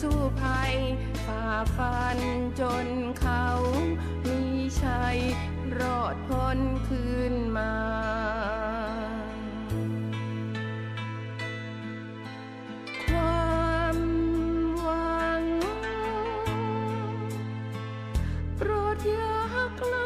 สู้ภัยฝ่าฟันจนเขามีชัย รอดพ้นคืนมาความหวังโปรดอย่าหักลังล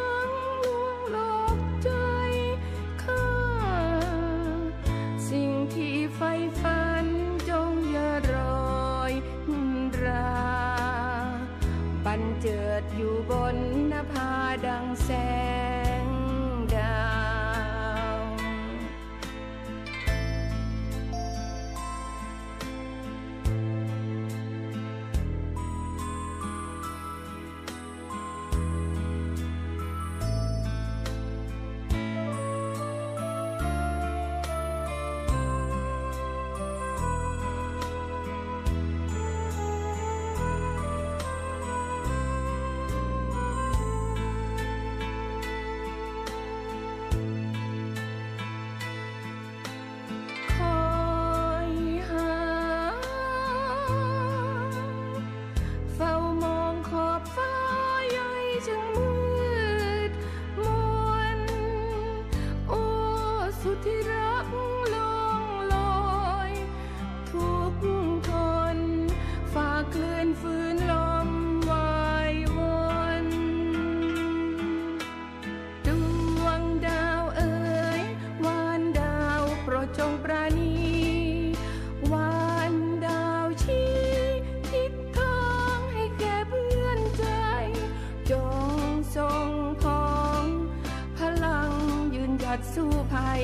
ดสู้ภัย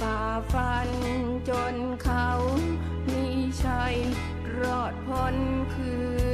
ฝ่าฟันจนเขา มีชัย รอดพ้นคืน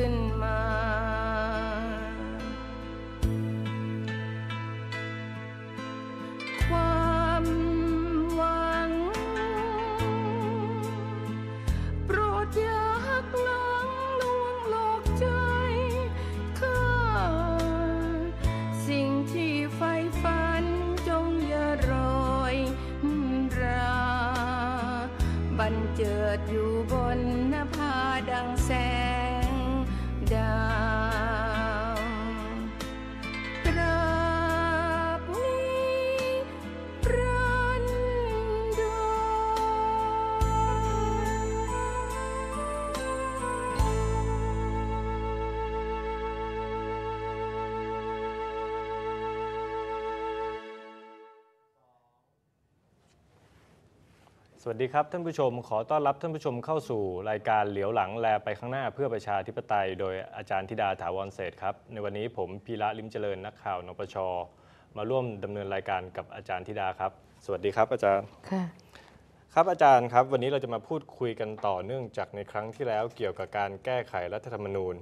สวัสดีครับท่านผู้ชม ขอต้อนรับท่านผู้ชมเข้าสู่รายการเหลียวหลังแลไปข้างหน้าเพื่อประชาธิปไตย โดยอาจารย์ธิดาถาวรเศรษฐ์ครับ ในวันนี้ผมพีระลิมเจริญนักข่าวนปช มาร่วมดำเนินรายการกับอาจารย์ธิดาครับ สวัสดีครับอาจารย์ ค่ะ ครับอาจารย์ครับ วันนี้เราจะมาพูดคุยกันต่อเนื่องจากในครั้งที่แล้วเกี่ยวกับการแก้ไขรัฐธรรมนูญ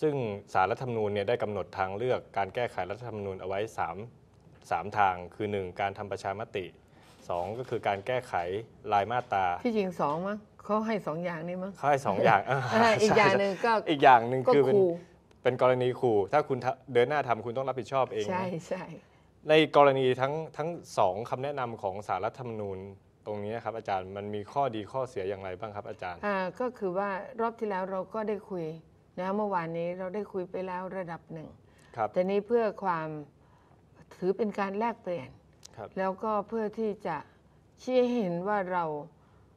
ซึ่งสารรัฐธรรมนูญเนี่ยได้กำหนดทางเลือกการแก้ไขรัฐธรรมนูญเอาไว้3 3ทางคือ1การทำประชามติ 2 ก็คือการแก้ไขรายมาตราที่จริงสองมั้งเขาให้สองอย่างนี้มั้งเขาให้สองอย่างเเอออีกอย่างหนึ่งก็อีกอย่างหนึ่งก็คือเป็นครูเป็นกรณีขู่ ถ้าคุณทะเดินหน้าทำคุณต้องรับผิดชอบเองใช่นะใช่ในกรณีทั้งทั้งสองคำแนะนำของสารรัฐธรรมนูญตรงนี้นะครับอาจารย์มันมีข้อดีข้อเสียอย่างไรบ้างครับอาจารย์ อ่าก็คือว่ารอบที่แล้วเราก็ได้คุยนะเมื่อวานนี้เราได้คุยไปแล้วระดับหนึ่ง ครับ แต่นี้เพื่อความถือเป็นการแลกเปลี่ยนครับ แล้วก็เพื่อที่จะชี้ให้เห็นว่าเรา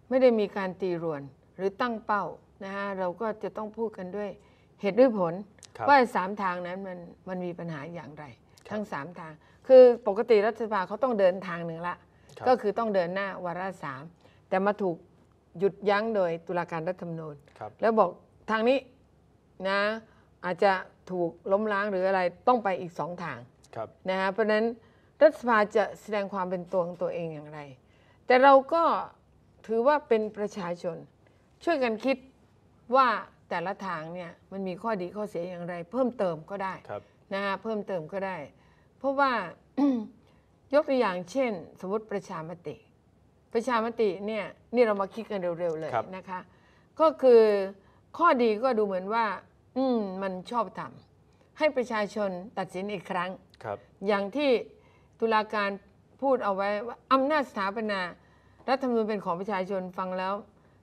ไม่ได้มีการตีรวนหรือตั้งเป้านะฮะเราก็จะต้องพูดกันด้วยเหตุด้วยผลครับว่าสามทางนั้นมันมันมีปัญหาอย่างไรทั้งสามทาง คือปกติรัฐสภาเขาต้องเดินทางหนึ่งละครับก็คือต้องเดินหน้าวาระสามแต่มาถูกหยุดยั้งโดยตุลาการรัฐธรรมนูญครับแล้วบอกทางนี้นะอาจจะถูกล้มล้างหรืออะไรต้องไปอีกสองทางครับนะฮะเพราะฉะนั้น รัฐสภาจะแสดงความเป็นตัวของตัวเองอย่างไร แต่เราก็ถือว่าเป็นประชาชน ช่วยกันคิดว่าแต่ละทางเนี่ยมันมีข้อดีข้อเสียอย่างไร เพิ่มเติมก็ได้ครับนะฮะเพิ่มเติมก็ได้ เพราะว่ายกตัวอย่างเช่น สมมติประชามติ ประชามติเนี่ยนี่เรามาคิดกันเร็วๆเลยครับนะคะ ก็คือข้อดีก็ดูเหมือนว่า อืมมันชอบทำให้ประชาชนตัดสินอีกครั้งครับอย่างที่ ตุลาการพูดเอาไว้ว่าอำนาจสถาปนา รัฐธรรมนูญเป็นของประชาชนฟังแล้ว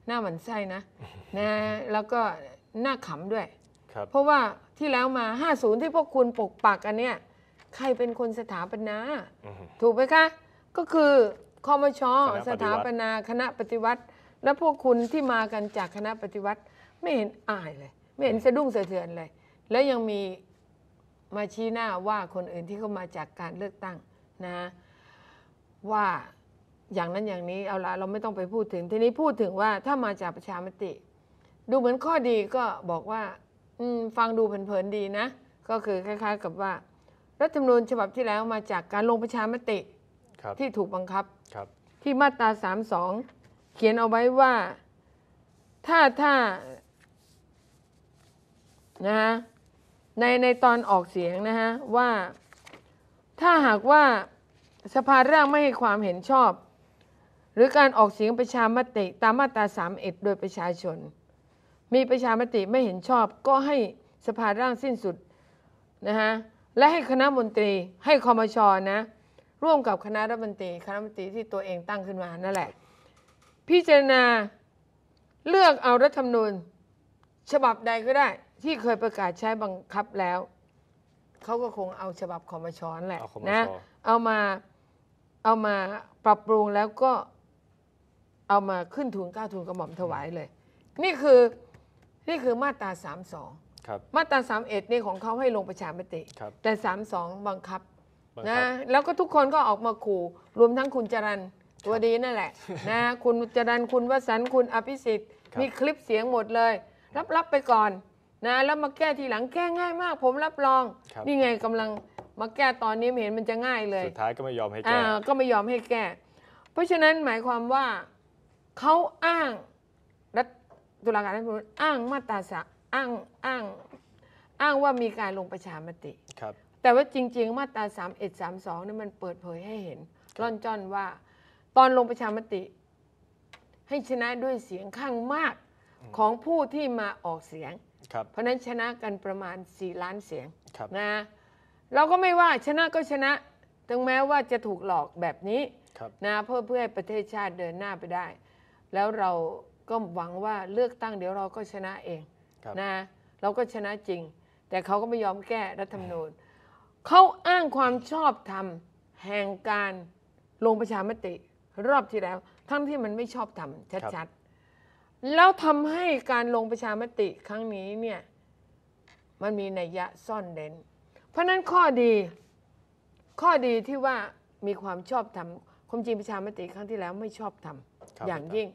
หน้าหมันไส้นะนะแล้วก็หน้าขำด้วยครับเพราะว่าที่แล้วมา 50 ที่พวกคุณปกปักกันเนี่ยใครเป็นคนสถาปนาอือฮึถูกไหมคะ ก็คือคอมชคณะปฏิวัติสถาปนาคณะปฏิวัติ แล้วพวกคุณที่มากันจากคณะปฏิวัติ ไม่เห็นอายเลย ไม่เห็นสะดุ้งสะเทือนเลย แล้วยังมีมาชี้หน้าว่าคนอื่นที่เขามาจากการเลือกตั้ง นะว่าอย่างนั้นอย่างนี้เอาละเราไม่ต้องไปพูดถึง ทีนี้พูดถึงว่าถ้ามาจากประชามติ ดูเหมือนข้อดีก็บอกว่าอืมฟังดูเพลินๆดีนะ ก็คือคล้าย ๆ กับว่า รัฐธรรมนูญฉบับที่แล้วมาจากการลงประชามติครับที่ถูกบังคับครับที่มาตรา32เขียนเอาไว้ว่าถ้าถ้านะฮะในในตอนออกเสียงนะฮะว่า ถ้าหากว่าสภาร่างไม่ให้ความเห็นชอบ หรือการออกเสียงประชามติตามมาตรา31 โดยประชาชน มีประชามติไม่เห็นชอบ ก็ให้สภาร่างสิ้นสุดนะฮะและให้คณะมนตรีให้คอมชนะ ร่วมกับคณะรัฐมนตรีคณะมนตรีที่ตัวเองตั้งขึ้นมานั่นแหละ พิจารณาเลือกเอารัฐธรรมนูญ ฉบับใดก็ได้ที่เคยประกาศใช้บังคับแล้ว เขาก็คงเอาฉบับคอมชนั่นแหละเอาคมนะชเอามาเอามาปรับปรุงแล้วก็เอามาขึ้นทุนเกล้าทุนกระหม่อมถวายเลย นี่คือนี่คือมาตรา32ครับ มาตรา31นี่ของเขาให้ลงประชามติ ครับแต่32บังคับ บังนะคับ แล้วก็ทุกคนก็ออกมาขู่ รวมทั้งคุณจรันตัวดีนั่นแหละ นะคุณจรันคุณวสันต์คุณอภิสิทธิ์ ครับ มีคลิปเสียงหมดเลย รับรับไปก่อน นะแล้วมาแก้ทีหลังแก้ง่ายมาก ผมรับรอง ครับ นี่ไงกำลังมาแก้ตอนนี้ไม่เห็นมันจะง่ายเลย สุดท้ายก็ไม่ยอมให้แก้อ่าก็ไม่ยอมให้แก้ เพราะฉะนั้นหมายความว่าเขาอ้างรัฐตุลาการรัฐธรรมนูญอ้างมาตราสะอ้างอ้าง อ้างว่ามีการลงประชามติ ครับ แต่ว่าจริง ๆ มาตรา3 1 3 2นี่มันเปิดเผยให้เห็น ร่อนจ้อนว่า ตอนลงประชามติ ให้ชนะด้วยเสียงข้างมากของผู้ที่มาออกเสียง ครับเพราะฉะนั้นชนะกันประมาณ 4 ล้านเสียงครับนะเราก็ไม่ว่าชนะก็ชนะ ถึงแม้ว่าจะถูกหลอกแบบนี้ครับนะเพื่อเพื่อให้ประเทศชาติเดินหน้าไปได้ แล้วเราก็หวังว่าเลือกตั้งเดี๋ยวเราก็ชนะเองครับนะเราก็ชนะจริง แต่เขาก็ไม่ยอมแก้รัฐธรรมนูญเขาอ้างความชอบธรรมแห่งการลงประชามติรอบที่แล้ว ทั้งที่มันไม่ชอบธรรมชัดๆ แล้วทำให้การลงประชามติครั้งนี้เนี่ยมันมีนัยยะซ่อนเร้น เพราะฉะนั้นข้อดีข้อดีที่ว่ามีความชอบธรรมความจริงประชามติครั้งที่แล้วไม่ชอบธรรมครับอย่างยิ่ง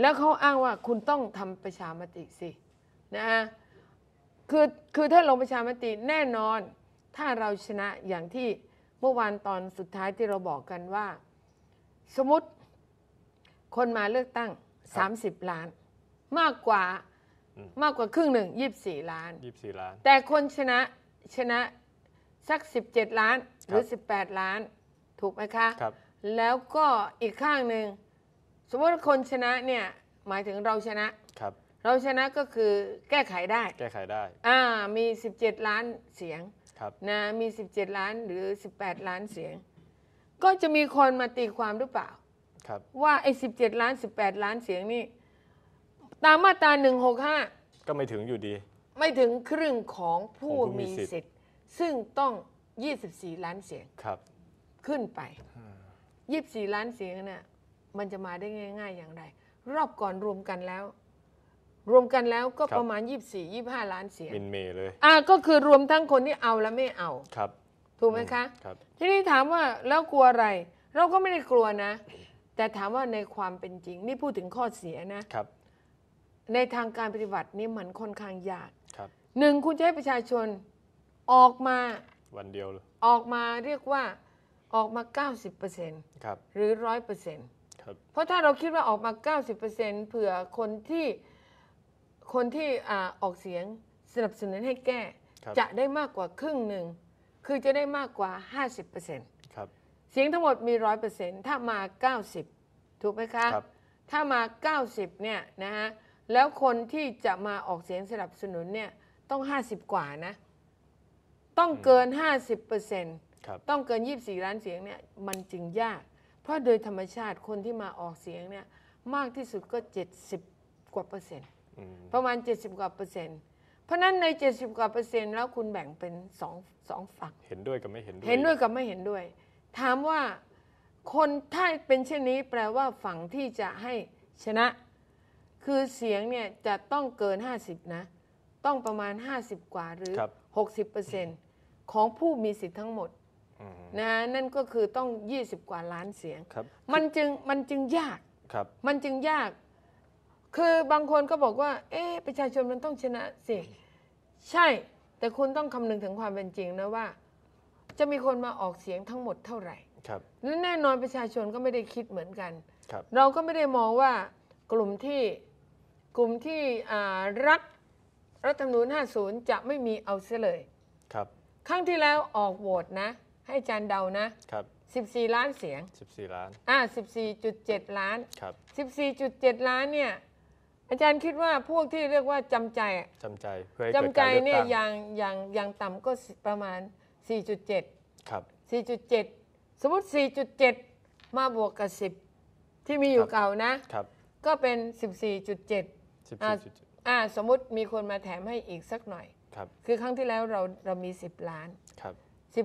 แล้วเขาอ้างว่าคุณต้องทำประชามติสินะคือคือถ้าลงประชามติแน่นอน ถ้าเราชนะอย่างที่เมื่อวานตอนสุดท้ายที่เราบอกกันว่า สมมติคนมาเลือกตั้ง 30ล้าน มากกว่าอืมมากกว่าครึ่งหนึ่ง24ล้านยี่สิบสี่ล้าน แต่คนชนะชนะสัก17ล้านหรือครับ18ล้าน ถูกไหมคะ ครับ แล้วก็อีกข้างหนึ่งสมมติว่าคนชนะเนี่ยหมายถึงเราชนะ ครับ เราชนะก็คือแก้ไขได้ แก้ไขได้ อ่ามี 17 ล้านเสียงครับ นะมี 17 ล้านหรือ 18 ล้านเสียง ก็จะมีคนมาตีความหรือเปล่าครับ ว่าไอ้17ล้าน18ล้านเสียงนี่ ตามมาตรา165ก็ไม่ถึงอยู่ดี ไม่ถึงครึ่งของผู้ของผู้มีมีสิทธิ์สิทธิ์ ซึ่งต้อง 24 ล้านเสียงครับ ขึ้นไป 24 ล้านเสียงเนี่ยมันจะมาได้ง่าย ๆ อย่างไร รอบก่อนรวมกันแล้ว รวมกันแล้วก็ครับ ประมาณ 24 25 ล้านเสียงมินเมย์เลยอ่าก็คือรวมทั้งคนที่เอาและไม่เอา ครับถูกไหมคะ ครับ ทีนี้ถามว่าแล้วกลัวอะไร เราก็ไม่ได้กลัวนะ แต่ถามว่าในความเป็นจริง นี่พูดถึงข้อเสียนะครับ ในทางการปฏิบัตินี่มันค่อนข้างยากครับหนึ่งคุณจะให้ประชาชนออกมาวันเดียวเลยออกมาเรียกว่าออกมา 90%ครับ หรือ 100%ครับ เพราะถ้าเราคิดว่าออกมา 90%เผื่อคนที่คนที่อ่าออกเสียงสนับสนุนให้แก้ ครับ จะได้มากกว่าครึ่งหนึ่ง คือจะได้มากกว่า 50%ครับ เสียงทั้งหมดมี100%ถ้ามา 90 ถูกไหมคะครับ ถ้ามา 90เนี่ยนะฮะแล้วคนที่จะมาออกเสียงสนับสนุนเนี่ยต้อง 50 กว่านะ ต้องเกิน 50%ครับ ต้องเกิน 24 ล้านเสียงเนี่ยมันจึงยาก เพราะโดยธรรมชาติคนที่มาออกเสียงเนี่ยมากที่สุดก็ 70 กว่าเปอร์เซ็นต์ อืม ประมาณ 70 กว่าเปอร์เซ็นต์ เพราะฉะนั้นใน 70 กว่าเปอร์เซ็นต์แล้วคุณแบ่งเป็นสองสองฝั่งเห็นด้วยกับไม่เห็นด้วย เห็นด้วยกับไม่เห็นด้วย ถามว่าคนถ้าเป็นเช่นนี้แปลว่าฝั่งที่จะให้ชนะ คือเสียงเนี่ยจะต้องเกิน 50 นะ ต้องประมาณ 50 กว่าหรือครับ60%ของผู้มีสิทธิ์ทั้งหมดอืมนะนั่นก็คือต้อง 20 กว่าล้านเสียงครับมันจึงมันจึงยากครับมันจึงยาก คือบางคนก็บอกว่า เอ๊ะประชาชนมันต้องชนะสิ ใช่ แต่คุณต้องคำนึงถึงความเป็นจริงนะว่า จะมีคนมาออกเสียงทั้งหมดเท่าไหร่ครับและแน่นอนประชาชนก็ไม่ได้คิดเหมือนกันครับเราก็ไม่ได้มองว่ากลุ่มที่กลุ่มที่อ่ารักรัฐธรรมนูญ 50 จะไม่มีเอาเสียเลยครับครั้งที่แล้วออกโหวตนะ ให้อาจารย์เดานะครับ14 ล้านเสียง 14 ล้าน อ่า 14.7 ล้าน ครับ 14.7 ล้านเนี่ย อาจารย์คิดว่าพวกที่เรียกว่าจำใจอะจำใจ เพื่อให้เกิดจำใจการเลือกเนี่ยตั้งอย่างอย่างอย่างต่ำก็ประมาณ 4.7 ครับ 4.7 สมมติ 4.7 มาบวกกับ 10 ที่มีอยู่ครับ เก่านะ ครับก็เป็น 14.7อ่า14.7อ่าสมมุติมีคนมาแถมให้อีกสักหน่อย ครับคือครั้งที่แล้วเราเรามี 10 ล้าน ครับ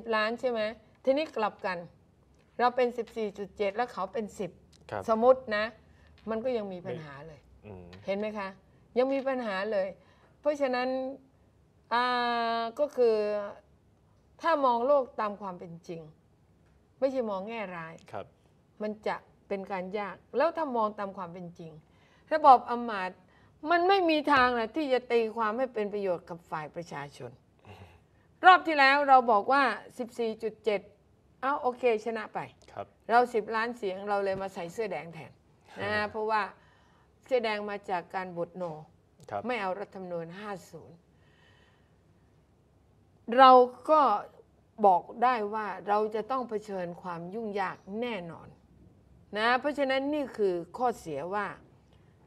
10 ล้านใช่ไหมทีนี้กลับกัน เราเป็น 14.7 แล้วเขาเป็น ครับ10 สมมตินะ มันก็ยังมีปัญหาเลย อืมเห็นไหมคะ ยังมีปัญหาเลย เพราะฉะนั้นอ่าก็คือ ถ้ามองโลกตามความเป็นจริง ไม่ใช่มองแง่ร้าย ครับ มันจะเป็นการยาก แล้วถ้ามองตามความเป็นจริง ระบอบอำมาตย์มันไม่มีทางแหละที่จะตีความให้เป็นประโยชน์กับฝ่ายประชาชน รอบที่แล้วเราบอกว่า 14.7 เอ้าโอเคชนะไป ครับ เรา 10 ล้านเสียงเราเลยมาใส่เสื้อแดงแทนนะฮะเพราะว่าเสื้อแดงมาจากการบทโน ครับ ไม่เอารัฐธรรมนูญ50 เราก็บอกได้ว่าเราจะต้องเผชิญความยุ่งยากแน่นอนนะเพราะฉะนั้นนี่คือข้อเสียว่า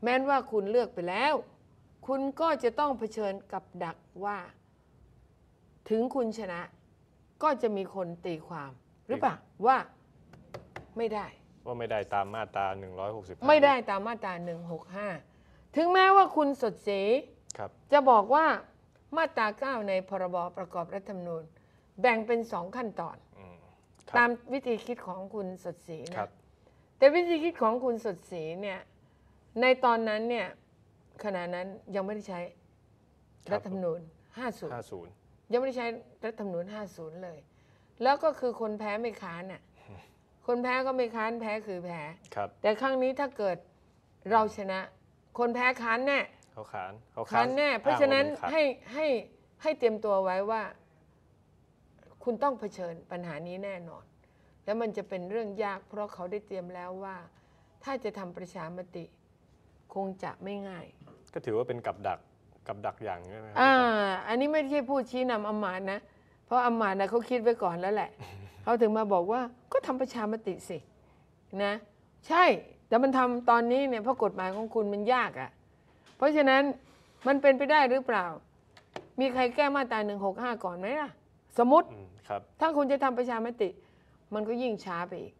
แม้นว่าคุณเลือกไปแล้ว คุณก็จะต้องเผชิญกับดักว่า ถึงคุณชนะ ก็จะมีคนตีความ หรือเปล่าว่าไม่ได้ ว่าไม่ได้ตามมาตรา165ไม่ได้ตามมาตรา165 ถึงแม้ว่าคุณสดศรีครับจะบอกว่า มาตรา 9 ในพรบประกอบรัฐธรรมนูญ แบ่งเป็นสองขั้นตอนอืมคตารับมวิธีคิดของคุณสดศรีครันะบแต่วิธีคิดของคุณสดศรีเนี่ยในตอนนั้นเนี่ยขณะนั้นยังไม่ได้ใช้ครับรัฐธรรมนูญ 50 50 ยังไม่ได้ใช้รัฐธรรมนูญ 50 เลย แล้วก็คือคนแพ้ไม่ค้านน่ะคนแพ้ก็ไม่ค้านแพ้คือแพ้ครับแต่ครั้งนี้ถ้าเกิดเราชนะ คนแพ้ค้านแน่ เขาขานเขาค้านแน่เพราะฉะนั้นอ้งว่มัขัดให้ให้ให้เตรียมตัวไว้ว่า คุณต้องเผชิญปัญหานี้แน่นอน แล้วมันจะเป็นเรื่องยาก เพราะเขาได้เตรียมแล้วว่า ถ้าจะทำประชามติ คงจะไม่ง่าย ก็ถือว่าเป็นกับดักกับดักอย่างใช่ไหมครัอ่าอาจารย์อันนี้ไม่ใช่ผู้ชี้นำอำมาตย์นะเพราะอำมาตย์นะเขาคิดไว้ก่อนแล้วแหละเขาถึงมาบอกว่าก็ทำประชามติสินะ ใช่แต่มันทำตอนนี้เนี่ยเพราะกฎหมายของคุณมันยากอะ่ะ เพราะฉะนั้นมันเป็นไปได้หรือเปล่า มีใครแก้มาตราหนึ่งหกห้าก่อนไหมล่ะ สมมติอืมครับ ถ้าคุณจะทำประชามติ มันก็ยิ่งช้าไปอีก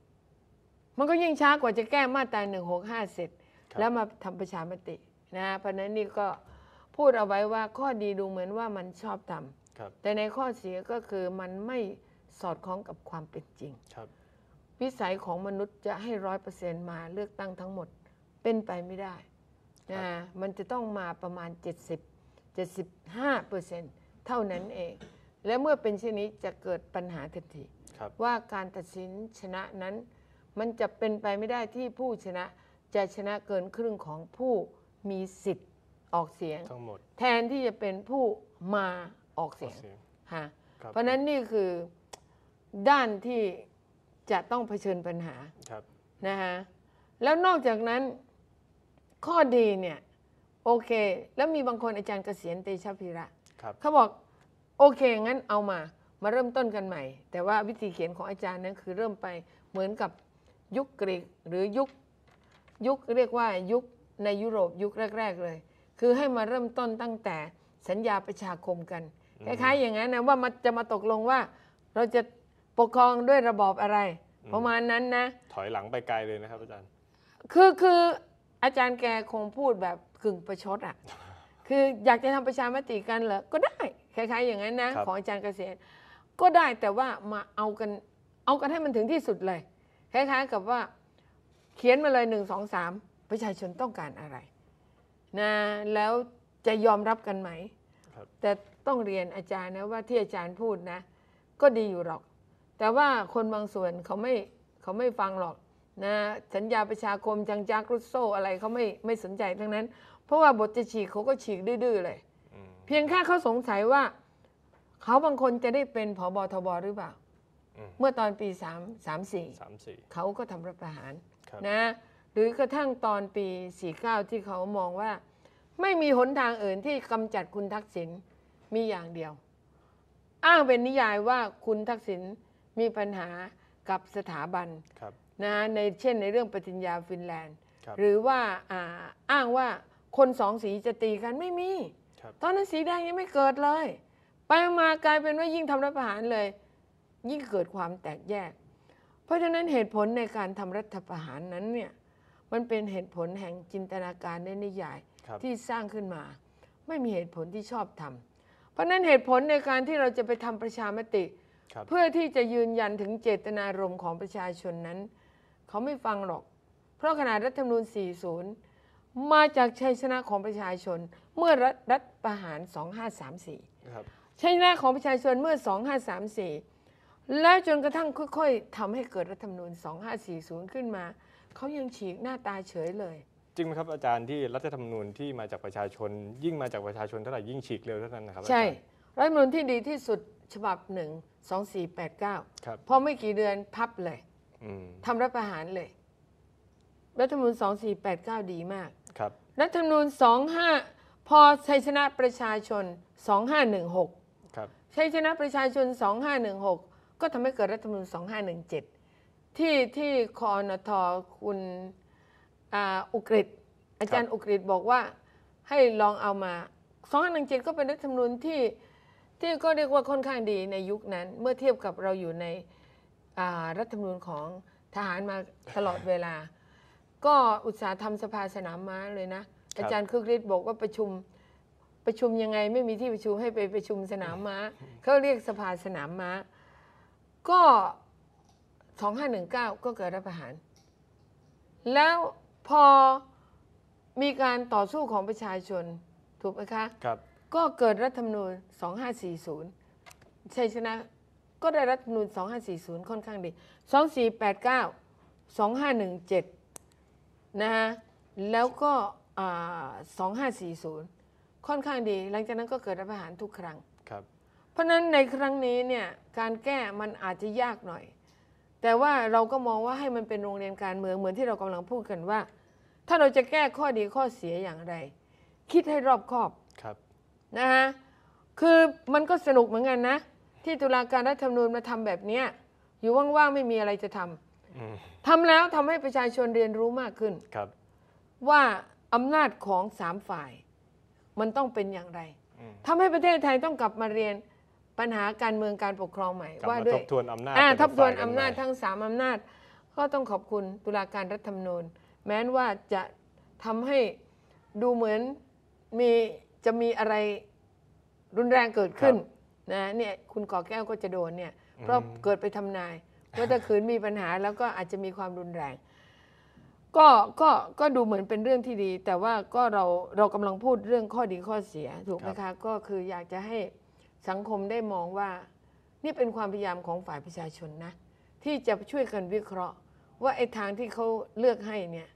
มันก็ยิ่งช้ากว่าจะแก้มาตราหนึ่งหกห้าเสร็จ ครับ แล้วมาทำประชามตินะเพราะฉะนั้นนี่ก็พูดเอาไว้ว่าข้อดีดูเหมือนว่ามันชอบทำ ครับแต่ในข้อเสียก็คือมันไม่สอดคล้องกับความเป็นจริง ครับวิสัยของมนุษย์จะให้ร้อยเปอร์เซ็นต์มาเลือกตั้งทั้งหมดเป็นไปไม่ได้ นะมันจะต้องมาประมาณ 70 75เปอร์เซ็นต์เท่านั้นเอง และเมื่อเป็นเช่นนี้จะเกิดปัญหาทันทีครับว่าการตัดสินชนะนั้น มันจะเป็นไปไม่ได้ที่ผู้ชนะจะชนะเกินครึ่งของผู้มีสิทธิ์ออกเสียงทั้งหมดแทนที่จะเป็นผู้มาออกอเสีอยกงเสียงฮะครับเพราะฉะนั้นนี่คือด้านที่จะต้องเผชิญปัญหาครับนะฮะแล้วนอกจากนั้น ข้อดีเนี่ยโอเค แล้วมีบางคนอาจารย์เกษียณเตชะพีระครับเขาบอกโอเคงั้นเอามามาเริ่มต้นกันใหม่ แต่ว่าวิธีเขียนของอาจารย์นั้นคือเริ่มไปเหมือนกับยุคกรีกหรือยุคยุคเรียกว่ายุคในยุโรปยุคแรก ๆ เลย คือให้มาเริ่มต้นตั้งแต่สัญญาประชาคมกันคล้ายๆอย่างนั้นนะว่ามันจะมาตกลงว่า เราจะปกครองด้วยระบอบอะไร ประมาณนั้นนะ ถอยหลังไปไกลเลยนะครับอาจารย์ คือคือ อาจารย์แกคงพูดแบบกึ่งประชดอะ คืออยากจะทำประชามติกันเหรอ ก็ได้คล้ายๆอย่างนั้นนะครับของอาจารย์เกษตรก็ได้แต่ว่ามาเอากัน เอากันให้มันถึงที่สุดเลยคล้ายๆกับว่าเขียนมาเลยหนึ่งสองสามประชาชนต้องการอะไรนะแล้วจะยอมรับกันไหมครับแต่ต้องเรียนอาจารย์นะว่าที่อาจารย์พูดนะ ก็ดีอยู่หรอก แต่ว่าคนบางส่วนเขาไม่เขาไม่ฟังหรอก นะสัญญาประชาคมจังจากรุสโซอะไรเขาไม่ไม่สนใจทั้งนั้น เพราะว่าบทจะฉีกเขาก็ฉีกดื้อๆเลยอืมเพียงแค่เขาสงสัยว่า เขาบางคนจะได้เป็นผบทบหรือเปล่าอืมเมื่อตอนปี3 3 4สามสี่เขาก็ทำรัฐประหารครับนะหรือกระทั่งตอนปี 49 ที่เขามองว่า ไม่มีหนทางอื่นที่กำจัดคุณทักษิณมีอย่างเดียว อ้างเป็นนิยายว่าคุณทักษิณมีปัญหากับสถาบันครับ นะในเช่นในเรื่องปฏิญญาฟินแลนด์ ครับหรือว่าอ่าอ้างว่าคนสองสีจะตีกันไม่มี ครับ ตอนนั้นสีแดงยังไม่เกิดเลย ไปมากลายเป็นว่ายิ่งทำรัฐประหารเลย ยิ่งเกิดความแตกแยก เพราะฉะนั้นเหตุผลในการทำรัฐประหารนั้นเนี่ยมันเป็นเหตุผลแห่งจินตนาการในนิยาย ครับ ที่สร้างขึ้นมา ไม่มีเหตุผลที่ชอบทำเพราะฉะนั้นเหตุผลในการที่เราจะไปทำประชามติ ครับ เพื่อที่จะยืนยันถึงเจตนารมณ์ของประชาชนนั้น เขาไม่ฟังหรอก เพราะขนาดรัฐธรรมนูญ 40 มาจากชัยชนะของประชาชนเมื่อรัฐรัฐประหาร 2534ครับชัยชนะของประชาชนเมื่อ 2534 แล้วจนกระทั่งค่อยๆทำให้เกิดรัฐธรรมนูญ 2540 ขึ้นมา เขายังฉีกหน้าตาเฉยเลยจริงไหมครับอาจารย์ที่รัฐธรรมนูญที่มาจากประชาชน ยิ่งมาจากประชาชนเท่าไหร่ยิ่งฉีกเร็วเท่านั้นนะครับอาใช่จารย์รัฐธรรมนูญที่ดีที่สุดฉบับหนึ่ง2489ครับพอไม่กี่เดือนพับเลยอืม ทำรัฐประหารเลย รัฐธรรมนูญ2489 ดีมาก ครับ รัฐธรรมนูญ25 พอชัยชนะประชาชน 2516 ครับชัยชนะประชาชน 2516 ก็ทำให้เกิดรัฐธรรมนูญ2517 ที่ที่คอนทคุณอาอุกฤษอาจารย์อุกฤษบอกว่าให้ลองเอามา 2517 ก็เป็นรัฐธรรมนูญที่ที่ก็เรียกว่าค่อนข้างดีในยุคนั้น เมื่อเทียบกับเราอยู่ใน อ่ารัฐธรรมนูญของทหารมาตลอดเวลา ก็อุตสาห์ทำสภาสนามม้าเลยนะครับอาจารย์คึกฤทธิ์บอกว่าประชุมประชุมยังไงไม่มีที่ประชุมให้ไปประชุมสนามม้าเขาเรียกสภาสนามม้า ก็2519ก็เกิดรัฐประหาร แล้วพอมีการต่อสู้ของประชาชนถูกไหมคะ ครับ ก็เกิดรัฐธรรมนูญ 2540 ชัยชนะ ก็ได้รัฐธรรมนูญ2540 ค่อนข้างดี 2489 2517 นะฮะ แล้วก็อ่า2540 ค่อนข้างดี หลังจากนั้นก็เกิดรัฐประหารทุกครั้ง ครับ เพราะฉะนั้นในครั้งนี้เนี่ยการแก้มันอาจจะยากหน่อย แต่ว่าเราก็มองว่าให้มันเป็นโรงเรียนการเมืองเหมือนที่เรากำลังพูดกันว่า ถ้าเราจะแก้ข้อดีข้อเสียอย่างไร คิดให้รอบคอบ ครับ นะฮะ คือมันก็สนุกเหมือนกันนะ ที่ตุลาการรัฐธรรมนูญมาทำแบบเนี้ยอยู่ว่างๆไม่มีอะไรจะทำอืมทำแล้วทำให้ประชาชนเรียนรู้มากขึ้นครับ ว่าอำนาจของสามฝ่าย มันต้องเป็นอย่างไรอืมทำให้ประเทศไทยต้องกลับมาเรียนปัญหาการเมืองการปกครองใหม่กลับว่ามาด้วทยบทวนอำนาจอ่าแต่ละทบทวนฝ่ยกัอำนาจใหม่ทั้งสามอำนาจ ก็ต้องขอบคุณตุลาการรัฐธรรมนูญ แม้นว่าจะทำให้ดูเหมือนมีจะมีอะไรรุนแรงเกิดขึ้น นะเนี่ยคุณก่อแก้วก็จะโดนเนี่ยเพราะเกิดไปทำนายว่าถ้าคืนมีปัญหาแล้วก็อาจจะมีความรุนแรง ก็ก็ก็ดูเหมือนเป็นเรื่องที่ดี แต่ว่าก็เราเรากำลังพูดเรื่องข้อดีข้อเสียถูกไหมคะก็คืออยากจะให้สังคมได้มองว่า นี่เป็นความพยายามของฝ่ายประชาชนนะ ที่จะช่วยกันวิเคราะห์ ว่าไอ้ทางที่เขาเลือกให้เนี่ย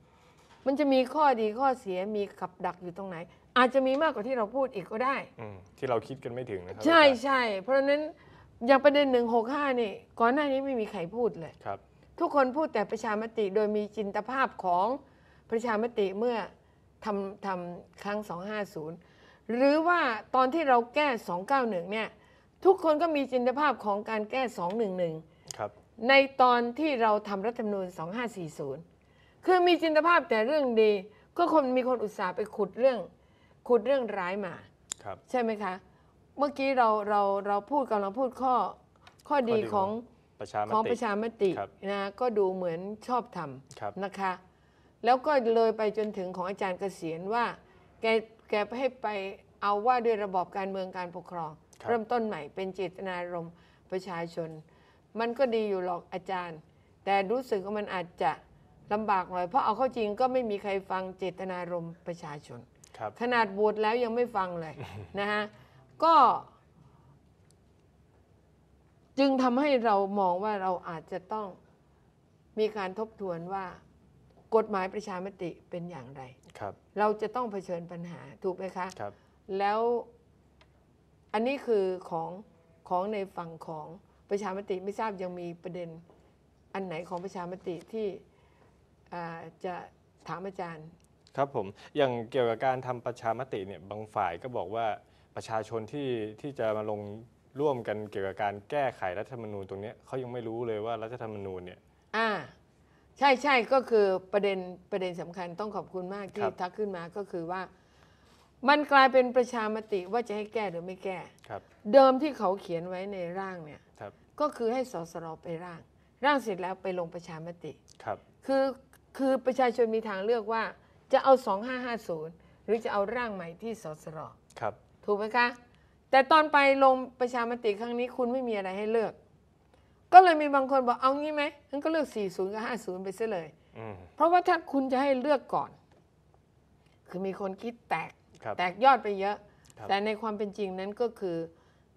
มันจะมีข้อดีข้อเสียมีกับดักอยู่ตรงไหน อาจจะมีมากกว่าที่เราพูดอีกก็ได้ อืมที่เราคิดกันไม่ถึงนะครัใช่อาจารย์ใช่เพราะฉะนั้นอย่างประเด็นหนึ่งหกห้านี่ ก่อนหน้านี้ไม่มีใครพูดเลย ครับ ทุกคนพูดแต่ประชามติโดยมีจินตภาพของประชามติเมื่อทำทำครั้ง 250 หรือว่าตอนที่เราแก้ 291 เนี่ย ทุกคนก็มีจินตภาพของการแก้ 211 ครับ ในตอนที่เราทำรัฐธรรมนูญ 2540 คือมีจินตภาพแต่เรื่องดี ก็คนมีคนอุตส่าห์ไปขุดเรื่อง ขุดเรื่องร้ายมา ครับ ใช่ไหมคะ เมื่อกี้เราเราเราพูดกำลังพูดข้อข้อดีข้อดีขขออง ง ประชามของติประชามติครับนะก็ดูเหมือนชอบทครับำนะคะ แล้วก็เลยไปจนถึงของอาจารย์เกษียณว่า แกแกให้ไปเอาว่าด้วยระบอบการเมืองการปกครอง ครับ เริ่มต้นใหม่เป็นเจตนารมณ์ประชาชน มันก็ดีอยู่หรอกอาจารย์ แต่รู้สึกว่ามันอาจจะลำบากหน่อย เพราะเอาเข้าจริงก็ไม่มีใครฟังเจตนารมณ์ประชาชน ครับขนาดบวชแล้วยังไม่ฟังเลยนะฮะก็ จึงทำให้เรามองว่าเราอาจจะต้องมีการทบทวนว่ากฎหมายประชามติเป็นอย่างไร ครับ เราจะต้องเผชิญปัญหาถูกไหมคะ ครับ แล้วอันนี้คือของของในฝั่งของประชามติไม่ทราบยังมีประเด็นอันไหนของประชามติที่อ่าจะถามอาจารย์ ครับผมอย่างเกี่ยวกับการทำประชามติเนี่ยบางฝ่ายก็บอกว่าประชาชนที่ที่จะมาลงร่วมกันเกี่ยวกับการแก้ไขรัฐธรรมนูญตรงเนี้ยเขายังไม่รู้เลยว่ารัฐธรรมนูญเนี่ย อ่า ใช่ใช่ก็คือประเด็นประเด็นสำคัญต้องขอบคุณมากที่ครับ ทักขึ้นมาก็คือว่า มันกลายเป็นประชามติว่าจะให้แก้หรือไม่แก้ ครับเดิมที่เขาเขียนไว้ในร่างเนี่ย ครับก็คือให้สสรไปร่าง ร่างเสร็จแล้วไปลงประชามติ ครับ คือคือประชาชนมีทางเลือกว่า จะเอา 2550 หรือจะเอาร่างใหม่ที่สสรครับ ถูกไหมคะ แต่ตอนไปลงประชามติครั้งนี้คุณไม่มีอะไรให้เลือก ก็เลยมีบางคนบอกเอางี้ไหมงั้นก็เลือก 40 กับ 50 ไปซะเลยอืมเพราะว่าถ้าคุณจะให้เลือกก่อน คือมีคนคิดแตกครับแตกยอดไปเยอะครับแต่ในความเป็นจริงนั้นก็คือ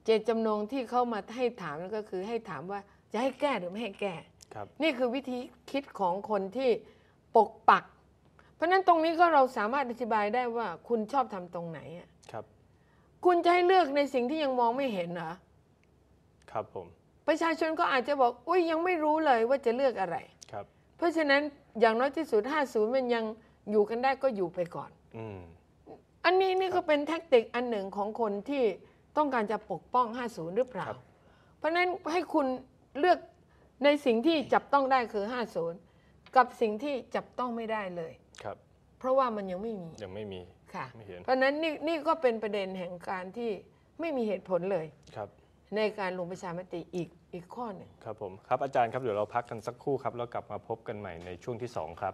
เจตจำนงที่เข้ามาให้ถามนั่นก็คือให้ถามว่าจะให้แก้หรือไม่ให้แก้ครับนี่คือวิธีคิดของคนที่ปกปักเพ ราะฉะนั้นตรงนี้ก็เราสามารถอธิบายได้ว่าคุณชอบทำตรงไหนอะครับ คุณจะให้เลือกในสิ่งที่ยังมองไม่เห็นเหรอครับผม ประชาชนก็อาจจะบอกอุ้ยยังไม่รู้เลยว่าจะเลือกอะไร ครับ เพราะฉะนั้นอย่างน้อยที่สุด50 มันยังอยู่กันได้ก็อยู่ไปก่อน อืม อันนี้นี่ก็เป็นแท็กติกอันหนึ่งของคนที่ต้องการจะปกป้อง 50 หรือเปล่า ครับ เพราะฉะนั้นให้คุณเลือกในสิ่งที่จับต้องได้คือ 50 กับสิ่งที่จับต้องไม่ได้เลย ครับ เพราะว่ามันยังไม่มียังไม่มีค่ะ ไม่เห็นเพราะฉะนั้นนี่นี่ก็เป็นประเด็นแห่งการที่ไม่มีเหตุผลเลยครับ ในการลงประชามติอีกอีกข้อหนึ่งครับผมครับอาจารย์ครับเดี๋ยวเราพักกันสักครู่ครับแล้วกลับมาพบกันใหม่ในช่วงที่สองครับ